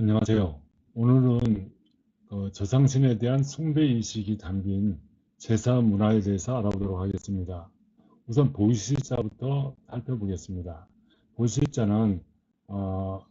안녕하세요. 오늘은 어, 저상신에 대한 숭배의식이 담긴 제사 문화에 대해서 알아보도록 하겠습니다. 우선 보시자부터 살펴보겠습니다. 보시자는 어,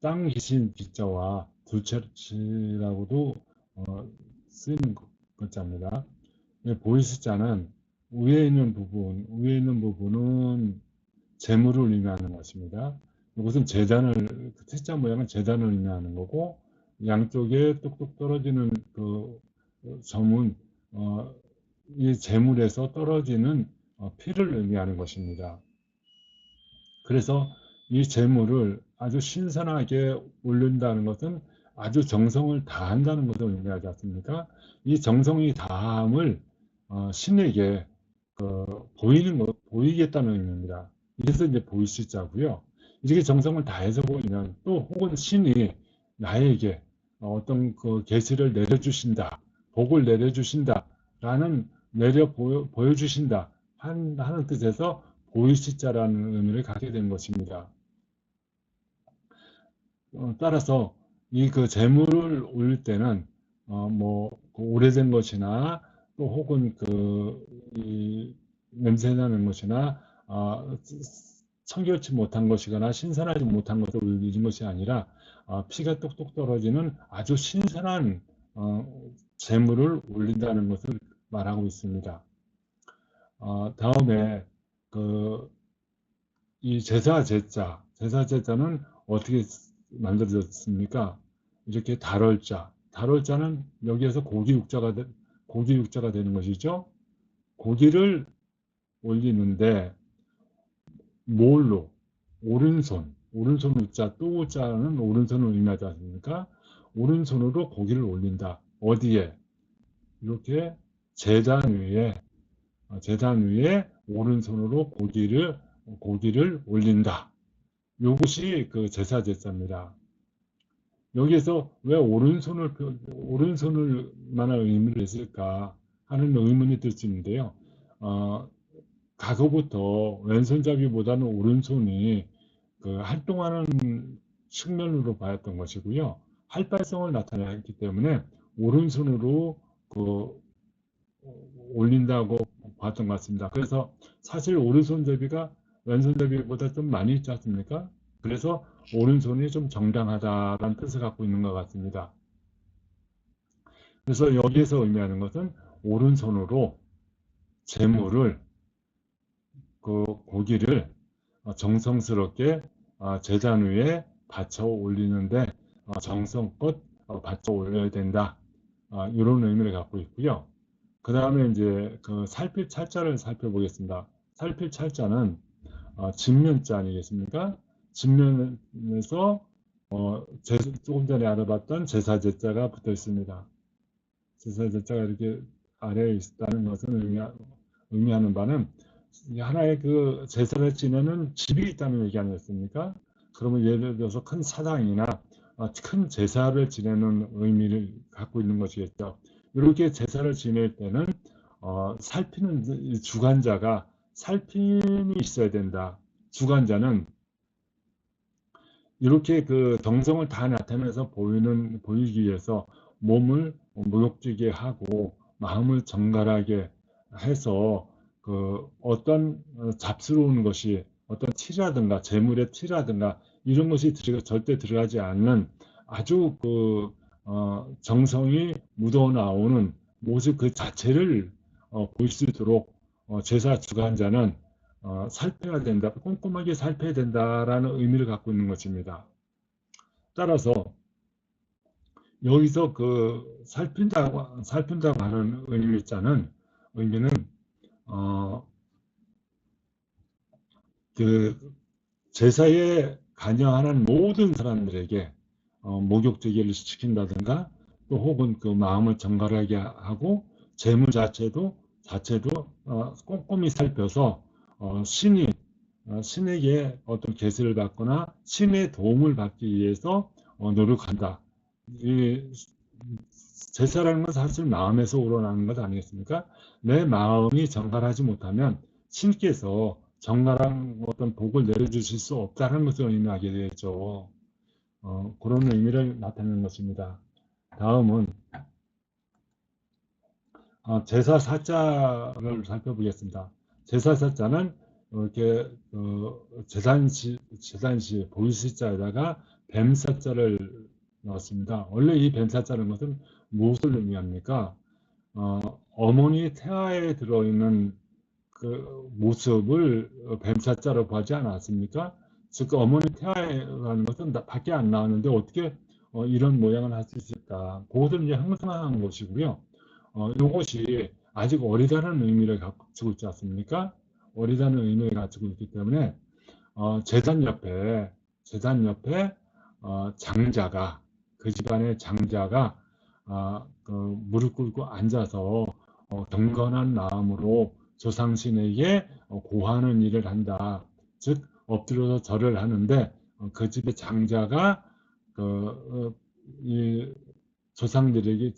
땅 귀신 기자와 둘째라고도 어, 쓰이는 글자입니다. 보이시자는 위에 있는 부분, 위에 있는 부분은 재물을 의미하는 것입니다. 이것은 재단을 태자 모양은 재단을 의미하는 거고 양쪽에 뚝뚝 떨어지는 그 점은 어, 이 재물에서 떨어지는 어, 피를 의미하는 것입니다. 그래서 이 재물을 아주 신선하게 올린다는 것은 아주 정성을 다한다는 것을 의미하지 않습니까? 이 정성이 다함을 어, 신에게 그, 보이는 것, 보이겠다는 의미입니다. 이래서 이제 보이시자고요. 이렇게 정성을 다해서 보이면 또 혹은 신이 나에게 어떤 그 계시를 내려주신다, 복을 내려주신다, 라는 내려 보여, 보여주신다 한, 하는 뜻에서 보이시자라는 의미를 갖게 된 것입니다. 어, 따라서 이 그 재물을 올릴 때는 어, 뭐 그 오래된 것이나 또 혹은 그 냄새 나는 것이나 어, 청결치 못한 것이거나 신선하지 못한 것을 올리는 것이 아니라 어, 피가 똑똑 떨어지는 아주 신선한 어, 재물을 올린다는 것을 말하고 있습니다. 어, 다음에 그 이 제사 제자, 제사 제자는 어떻게 만들어졌습니까? 이렇게 다럴자, 다럴자는 여기에서 고기 육자가 고기 육자가 되는 것이죠. 고기를 올리는데 뭘로? 오른손, 오른손 우자, 또 우자는 오른손을 의미하지 않습니까? 오른손으로 고기를 올린다. 어디에? 이렇게 재단 위에, 어, 재단 위에 오른손으로 고기를, 고기를 올린다. 이것이 그 제사 제사입니다. 여기에서 왜 오른손을, 오른손을 만한 의미를 했을까 하는 의문이 들 수 있는데요. 어, 과거부터 왼손잡이보다는 오른손이 그 활동하는 측면으로 봐였던 것이고요. 활발성을 나타내기 때문에 오른손으로 그 올린다고 봤던 것 같습니다. 그래서 사실 오른손잡이가 왼손잡이보다 좀 많이 있지 않습니까? 그래서 오른손이 좀 정당하다라는 뜻을 갖고 있는 것 같습니다. 그래서 여기에서 의미하는 것은 오른손으로 재물을 그 고기를 정성스럽게 제단 위에 받쳐 올리는데 정성껏 받쳐 올려야 된다. 이런 의미를 갖고 있고요. 그 다음에 이제 그 살필 찰자를 살펴보겠습니다. 살필 찰자는 진면자 아니겠습니까? 진면에서 어, 제, 조금 전에 알아봤던 제사제자가 붙어 있습니다. 제사제자가 이렇게 아래에 있다는 것은 의미, 의미하는 바는 하나의 그 제사를 지내는 집이 있다는 얘기 아니었습니까? 그러면 예를 들어서 큰 사당이나 어, 큰 제사를 지내는 의미를 갖고 있는 것이겠죠. 이렇게 제사를 지낼 때는 어, 살피는 주관자가 살핌이 있어야 된다. 주관자는 이렇게 그 정성을 다 나타내서 보이는 보이기 위해서 몸을 무욕지게 하고 마음을 정갈하게 해서 그 어떤 어, 잡스러운 것이 어떤 티라든가 재물의 티라든가 이런 것이 들어, 절대 들어가지 않는 아주 그 어, 정성이 묻어 나오는 모습 그 자체를 어, 볼 수 있도록 어, 제사 주관자는 어, 살펴야 된다, 꼼꼼하게 살펴야 된다라는 의미를 갖고 있는 것입니다. 따라서 여기서 그 살핀다고 살핀다고 하는 의미자는 의미는 어, 그 제사에 관여하는 모든 사람들에게 어, 목욕제기를 시킨다든가 또 혹은 그 마음을 정갈하게 하고 재물 자체도 자체도 어, 꼼꼼히 살펴서 어, 신이 어, 신에게 어떤 계시를 받거나 신의 도움을 받기 위해서 어, 노력한다. 이 제사라는 건 사실 마음에서 우러나는 것 아니겠습니까? 내 마음이 정갈하지 못하면 신께서 정갈한 어떤 복을 내려주실 수 없다는 것을 의미하게 되죠. 어, 그런 의미를 나타내는 것입니다. 다음은 어, 제사 사자를 살펴보겠습니다. 제사 사자는 이렇게 어, 재단시 재단시 보이시자에다가 뱀사자를 넣었습니다. 원래 이 뱀사자는 것은 무엇을 의미합니까? 어, 어머니 태아에 들어있는 그 모습을 뱀사자로 보지 않았습니까? 즉 어머니 태아라는 것은 밖에 안 나왔는데 어떻게 어, 이런 모양을 할 수 있을까? 그것을 이제 형상화한 것이고요. 어, 이것이 아직 어리다는 의미를 가지고 있지 않습니까? 어리다는 의미를 가지고 있기 때문에 어, 재단 옆에 재단 옆에 어, 장자가 그 집안의 장자가 아, 그 무릎 꿇고 앉아서 어, 경건한 마음으로 조상신에게 어, 고하는 일을 한다. 즉 엎드려서 절을 하는데 어, 그 집의 장자가 그, 어, 이 조상들에게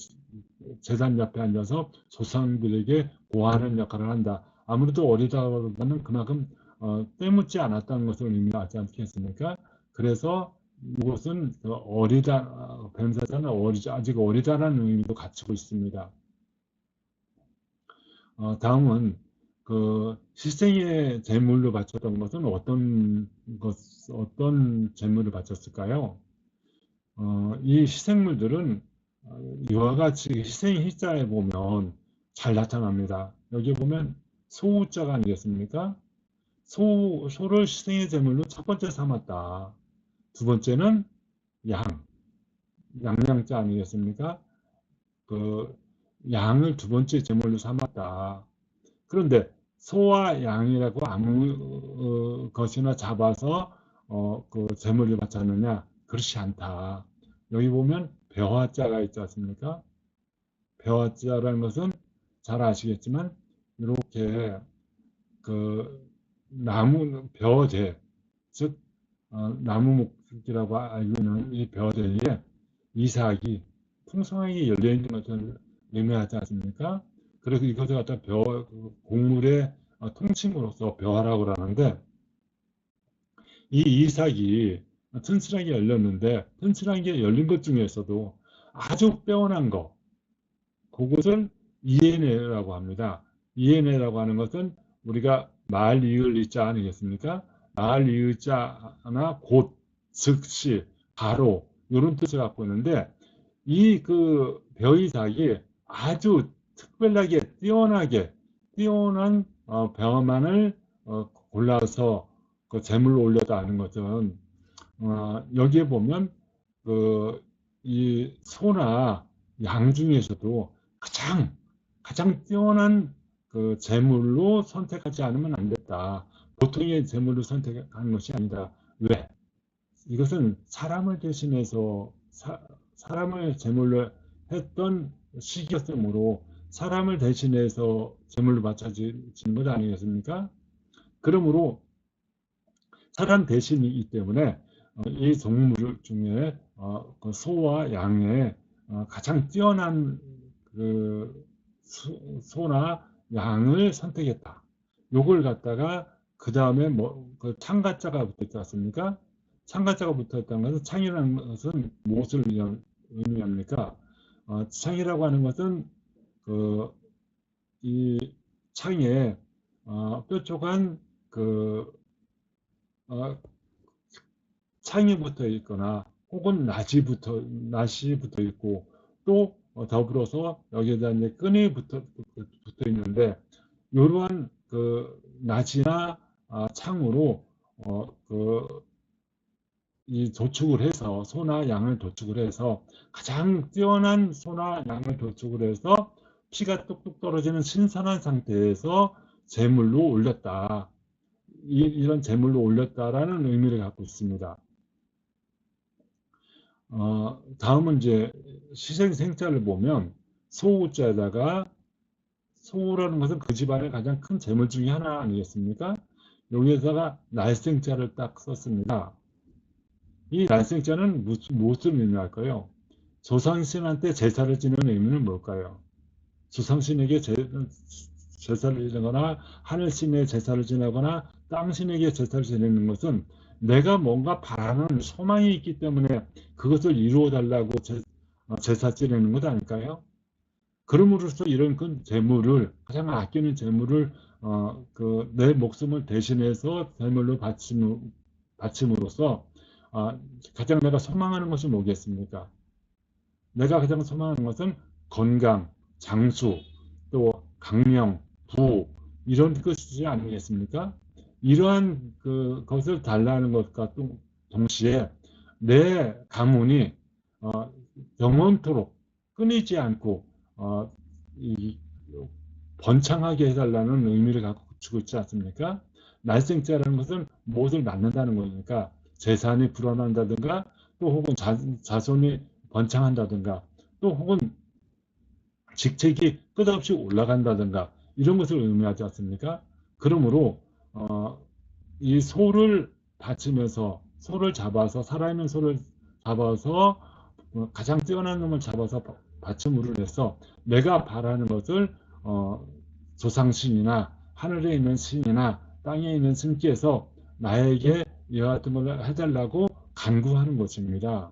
재단 옆에 앉아서 조상들에게 고하는 역할을 한다. 아무래도 어리다보다는 그만큼 어, 때묻지 않았다는 것을 의미하지 않겠습니까? 그래서 이것은 그 어리다, 뱀사자는 어리지, 아직 어리다라는 의미도 갖추고 있습니다. 어, 다음은 그 시생의 제물로 바쳤던 것은 어떤 것, 어떤 제물을 바쳤을까요? 어, 이 희생물들은 이와 같이 희생 희자에 보면 잘 나타납니다. 여기 보면 소우자가 아니겠습니까? 소, 소를 희생의 제물로 첫 번째 삼았다. 두 번째는 양, 양양자 아니겠습니까? 그 양을 두 번째 제물로 삼았다. 그런데 소와 양이라고 아무 어, 것이나 잡아서 어, 그 제물을 바쳤느냐? 그렇지 않다. 여기 보면 배화자가 있지 않습니까? 배화자라는 것은 잘 아시겠지만 이렇게 그 나무 벼대 즉 어, 나무 목이라고 알고 있는 이 벼대에 이삭이 풍성하게 열려 있는 것을 의미하지 않습니까? 그래서 이것을 갖다 벼 곡물의 어, 통칭으로서 벼화라고 하는데 이 이삭이 튼실하게 열렸는데 튼실하게 열린 것 중에서도 아주 빼어난 것 그것을 이에네라고 합니다. 이에네라고 하는 것은 우리가 말 이을 이자 아니겠습니까? 말 이을 자나 곧, 즉시, 바로 이런 뜻을 갖고 있는데 이그 벼이삭이 아주 특별하게 뛰어나게 뛰어난 어, 벼만을 어, 골라서 그 재물로 올렸다 하는 것은 어, 여기에 보면 그 이 소나 양 중에서도 가장 가장 뛰어난 그 재물로 선택하지 않으면 안 됐다. 보통의 재물로 선택하는 것이 아니다. 왜? 이것은 사람을 대신해서 사, 사람을 재물로 했던 시기였으므로 사람을 대신해서 재물로 바쳐지는 것 아니겠습니까? 그러므로 사람 대신이기 때문에 어, 이 동물 중에 어, 그 소와 양의 어, 가장 뛰어난 그 소나 양을 선택했다. 요걸 갖다가 그 다음에 뭐 그 창가자가 붙었지 않습니까? 창가자가 붙었다는 것은 창이라는 것은 무엇을 의미합니까? 어, 창이라고 하는 것은 그 이 창에 어, 뾰족한 그 어, 창이 붙어 있거나 혹은 낫이 붙어 낫이 붙어 있고 또 어, 더불어서 여기에다 이제 끈이 붙어 붙어 있는데 이러한 그 낫이나 아, 창으로 어, 그 이 도축을 해서 소나 양을 도축을 해서 가장 뛰어난 소나 양을 도축을 해서 피가 뚝뚝 떨어지는 신선한 상태에서 제물로 올렸다. 이, 이런 제물로 올렸다라는 의미를 갖고 있습니다. 어, 다음은 이제 시생생자를 보면 소우자에다가 소우라는 것은 그 집안의 가장 큰 재물 중의 하나 아니겠습니까? 여기에다가 날생자를 딱 썼습니다. 이 날생자는 무엇을 의미할까요? 조상신한테 제사를 지는 의미는 뭘까요? 조상신에게 제, 제사를 지내거나 하늘신에 제사를 지내거나 땅신에게 제사를 지내는 것은 내가 뭔가 바라는 소망이 있기 때문에 그것을 이루어 달라고 제, 어, 제사 지내는 것 아닐까요? 그럼으로써 이런 큰 재물을 가장 아끼는 재물을 어, 그 내 목숨을 대신해서 재물로 바침, 바침으로써 아, 가장 내가 소망하는 것이 뭐겠습니까? 내가 가장 소망하는 것은 건강, 장수, 또 강령, 부 이런 것이 아니겠습니까? 이러한 그 것을 달라는 것과 동시에 내 가문이 어, 영원토록 끊이지 않고 어, 이, 번창하게 해달라는 의미를 갖고 있지 않습니까? 날생자라는 것은 무엇을 낳는다는 거니까 재산이 불어난다든가 또 혹은 자, 자손이 번창한다든가 또 혹은 직책이 끝없이 올라간다든가 이런 것을 의미하지 않습니까? 그러므로 어, 이 소를 바치면서 소를 잡아서 살아있는 소를 잡아서 어, 가장 뛰어난 놈을 잡아서 바침으로 해서 내가 바라는 것을 어, 조상신이나 하늘에 있는 신이나 땅에 있는 신께서 나에게 이와 같은 걸 해달라고 간구하는 것입니다.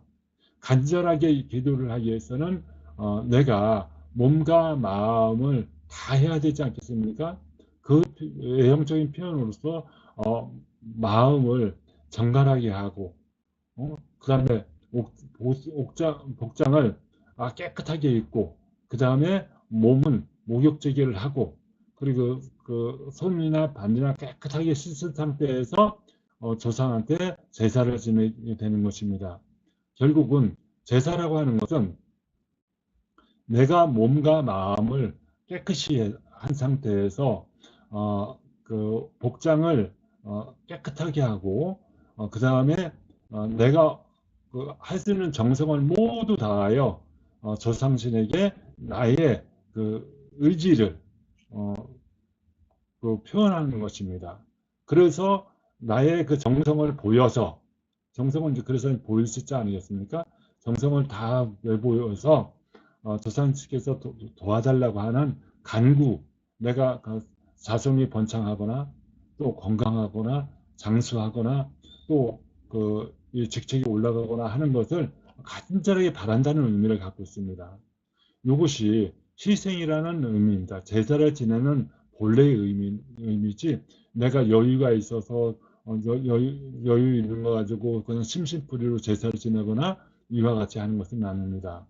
간절하게 기도를 하기 위해서는 어, 내가 몸과 마음을 다 해야 되지 않겠습니까? 그 외형적인 표현으로서 어, 마음을 정갈하게 하고 어? 그 다음에 복장을 아, 깨끗하게 입고 그 다음에 몸은 목욕제기를 하고 그리고 그 손이나 반이나 깨끗하게 씻은 상태에서 어, 조상한테 제사를 지내게 되는 것입니다. 결국은 제사라고 하는 것은 내가 몸과 마음을 깨끗이 한 상태에서 어, 그 복장을 어, 깨끗하게 하고 어, 그 다음에 어, 내가 그 할 수 있는 정성을 모두 다하여 어, 조상신에게 나의 그 의지를 어, 그 표현하는 것입니다. 그래서 나의 그 정성을 보여서 정성은 이제 그래서 보일 숫자 아니겠습니까? 정성을 다 내보여서 어, 조상 측에서 도, 와달라고 하는 간구 내가 그 자손이 번창하거나 또 건강하거나 장수하거나 또그 직책이 올라가거나 하는 것을 간절하게 바란다는 의미를 갖고 있습니다. 이것이 희생이라는 의미입니다. 제사를 지내는 본래의 의미, 의미지 내가 여유가 있어서 어, 여, 여유, 여유 있는 거 가지고 그냥 심심풀이로 제사를 지내거나 이와 같이 하는 것은 아닙니다.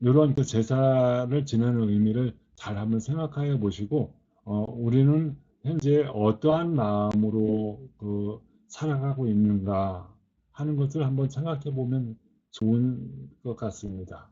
이런 그 제사를 지내는 의미를 잘 한번 생각해 보시고 어, 우리는 현재 어떠한 마음으로 그 살아가고 있는가 하는 것을 한번 생각해 보면 좋은 것 같습니다.